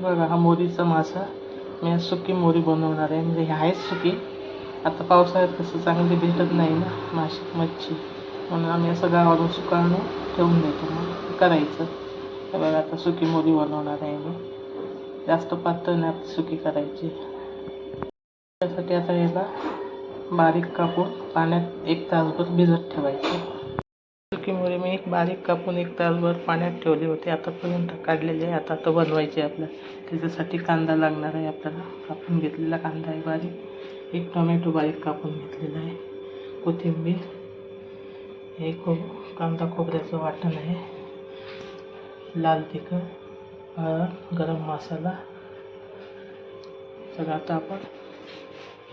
बघा हा मोरीचा मासा. मी आज सुकी मोरी बनवणार आहे. म्हणजे ह्या आहेच सुकी. आता पावसाळ्यात कसं चांगली भेटत नाही ना माशी मच्छी. म्हणून आम्ही असं गावाकडून सुका आणून ठेवून देतो मग. करायचं. तर बघा आता सुकी मोरी बनवणार आहे मी. जास्त पातळ नाही आपली सुकी करायची. त्यासाठी आता याला बारीक कापून पाण्यात एक तासभर भिजत ठेवायचं. सुकी मोरी मी एक बारीक कापून एक तासभर पाण्यात ठेवली होती. आतापर्यंत काढलेली आहे. आता तर बनवायची आहे आपल्याला. त्याच्यासाठी कांदा लागणार आहे आपल्याला. कापून घेतलेला कांदा आहे बारीक. एक टोमॅटो बारीक कापून घेतलेला आहे. कोथिंबीर. हे खूप कांदा खोबऱ्याचं वाटण आहे. लाल तिखट. हळद गरम मसाला. सगळं आता आपण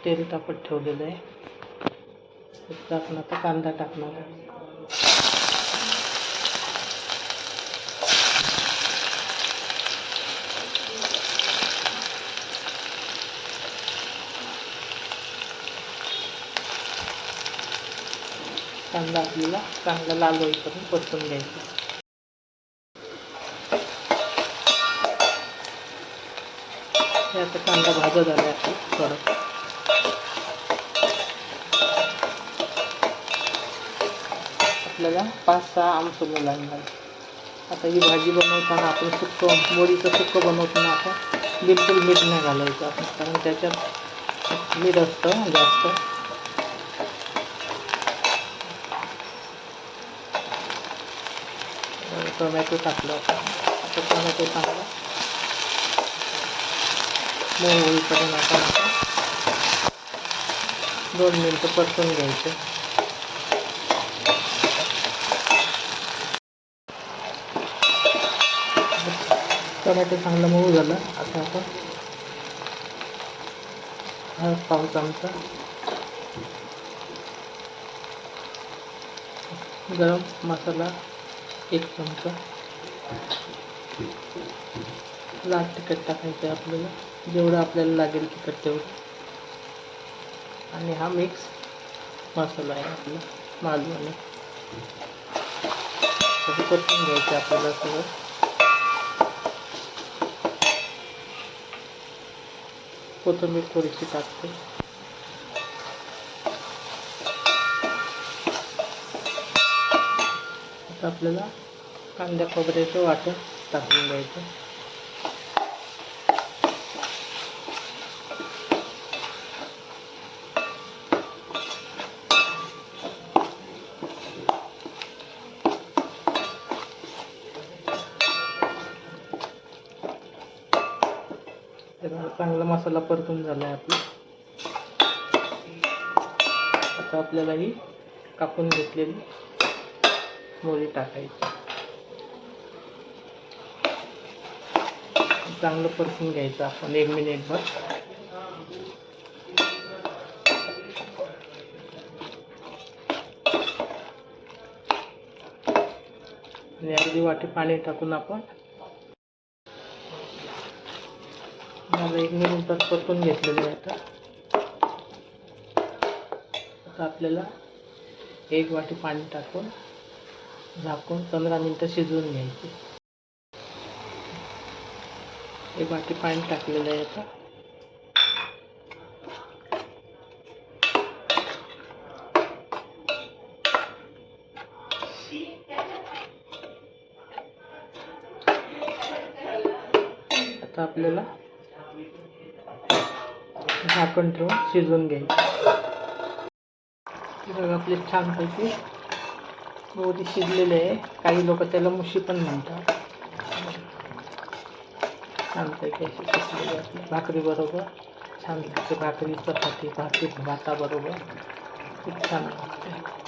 तेल तापत ठेवलेलं आहे. टाकणार तर कांदा टाकणार कांदा आपल्याला चांगला लाल होईपर्यंत परतून घ्यायचा. आता कांदा भाजा झाला आहे थोडं. आपल्याला पाच, सहा आमसुलं लागणार आता ही भाजी बनवताना आपण सुक्क मोडीचं सुक्क बनवताना आपण बिलकुल मीठ नाही घालायचं आपण, कारण त्याच्यात मीठ असतं, जास्त. टोमॅटो टाकलं आता टोमॅटो दोन मिनटं परतून घ्यायचं. टमॅटो चांगला मऊ झाला. आता आपण हा पाव चमचा गरम मसाला एक चमचा लाल तिखट टाकायचं आहे आपल्याला. जेवढं आपल्याला लागेल तिखट तेवढं. आणि हा मिक्स मसाला आहे आपला मालवणी. घ्यायचं आपल्याला सगळं. कोथिंबीर थोडीशी टाकते. आता आपल्याला कांद्या खोबऱ्याचं वाटण टाकून द्यायचं तर चांगला मसाला परतून झाला आहे आपला. आता आपल्याला ही कापून घेतलेली मोरी टाकायची. चांगलं परतून घ्यायचं आपण एक मिनिटभर. आणि अर्धी वाटी पाणी टाकून आपण मला एक मिनिटात परतून घेतलेलं आहे आता. आता आपल्याला एक वाटी पाणी टाकून झाकून पंधरा मिनटं शिजवून घ्यायची. एक वाटी पाणी टाकलेलं आहे आता. आता आपल्याला झाकण ठेवून शिजवून घ्यायचं. बघा आपले छानपैकी मोदी शिजलेले आहे. काही लोक त्याला मुशी पण म्हणतात. छानपैकी अशी शिजलेली आपली भाकरी बरोबर. छान लागते भाकरी चपाती भाकरी भाताबरोबर. खूप छान लागते.